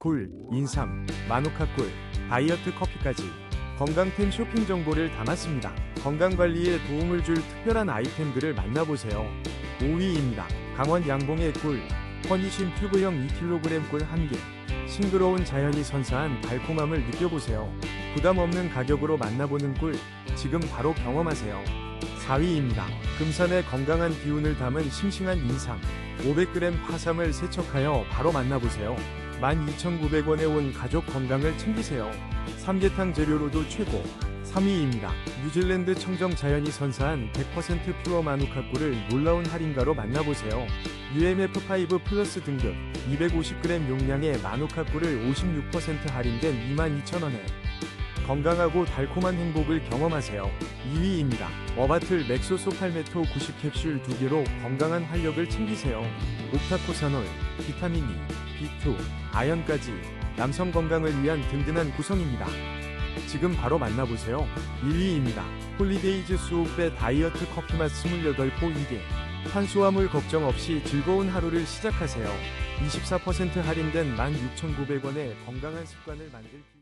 굴, 인삼, 마누카 꿀, 다이어트 커피까지 건강템 쇼핑 정보를 담았습니다. 건강관리에 도움을 줄 특별한 아이템들을 만나보세요. 5위입니다. 강원 양봉의 꿀, 허니심 튜브형 2kg 꿀 1개. 싱그러운 자연이 선사한 달콤함을 느껴보세요. 부담 없는 가격으로 만나보는 꿀, 지금 바로 경험하세요. 4위입니다. 금산의 건강한 기운을 담은 싱싱한 인삼, 500g 파삼을 세척하여 바로 만나보세요. 12,900원에 온 가족 건강을 챙기세요. 삼계탕 재료로도 최고. 3위입니다. 뉴질랜드 청정 자연이 선사한 100% 퓨어 마누카 꿀을 놀라운 할인가로 만나보세요. UMF5 플러스 등급 250g 용량의 마누카 꿀을 56% 할인된 22,000원에 건강하고 달콤한 행복을 경험하세요. 2위입니다. 워바틀 맥소소 팔메토 90캡슐 2개로 건강한 활력을 챙기세요. 옥타코사놀, 비타민 E, B2, 아연까지 남성 건강을 위한 든든한 구성입니다. 지금 바로 만나보세요. 1위입니다. 홀리데이즈 수오페 다이어트 커피맛 28포 2개. 탄수화물 걱정 없이 즐거운 하루를 시작하세요. 24% 할인된 16,900원에 건강한 습관을 만들 기회.